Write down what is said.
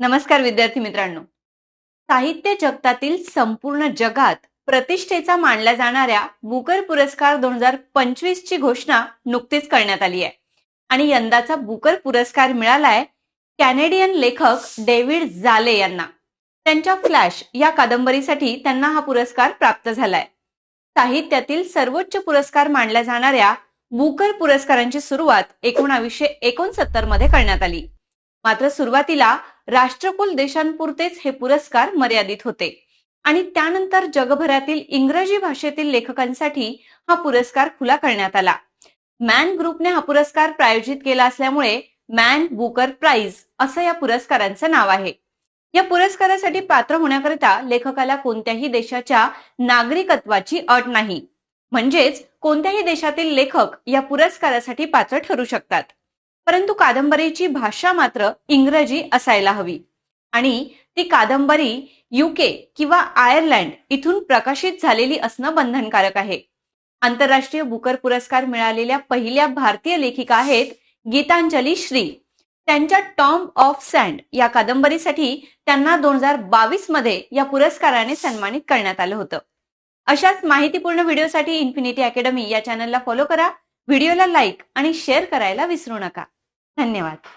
नमस्कार विद्यार्थी मित्रांनो. साहित्य जगतातील संपूर्ण जगात प्रतिष्ठेचा मानल्या जाणाऱ्या बुकर पुरस्कार दोन हजार पंचवीस ची घोषणा नुकतीच करण्यात आली आहे. आणि यंदाचा बुकर पुरस्कार मिळालाय कॅनेडियन लेखक डेव्हिड जाले यांना. त्यांच्या फ्लॅश या कादंबरीसाठी त्यांना हा पुरस्कार प्राप्त झालाय. साहित्यातील सर्वोच्च पुरस्कार मानल्या जाणाऱ्या बुकर पुरस्कारांची सुरुवात एकोणावीसशे एकोणसत्तरमध्ये करण्यात आली. मात्र सुरुवातीला राष्ट्रकुल देशांपुरतेच हे पुरस्कार मर्यादित होते. आणि त्यानंतर जगभरातील इंग्रजी भाषेतील लेखकांसाठी हा पुरस्कार खुला करण्यात आला. मॅन ग्रुपने हा पुरस्कार प्रायोजित केला असल्यामुळे मॅन बुकर प्राइज असं या पुरस्कारांचं नाव आहे. या पुरस्कारासाठी पात्र होण्याकरिता लेखकाला कोणत्याही देशाच्या नागरिकत्वाची अट नाही. म्हणजेच कोणत्याही देशातील लेखक या पुरस्कारासाठी पात्र ठरू शकतात. परंतु कादंबरीची भाषा मात्र इंग्रजी असायला हवी. आणि ती कादंबरी युके किंवा आयर्लंड इथून प्रकाशित झालेली असणं बंधनकारक आहे. आंतरराष्ट्रीय बुकर पुरस्कार मिळालेल्या पहिल्या भारतीय लेखिका आहेत गीतांजली श्री. त्यांच्या टॉम ऑफ सँड या कादंबरीसाठी त्यांना दोन हजार बावीसमध्ये या पुरस्काराने सन्मानित करण्यात आलं होतं. अशाच माहितीपूर्ण व्हिडिओसाठी इन्फिनिटी अकॅडमी या चॅनलला फॉलो करा. व्हिडिओला लाईक आणि शेअर करायला विसरू नका. धन्यवाद.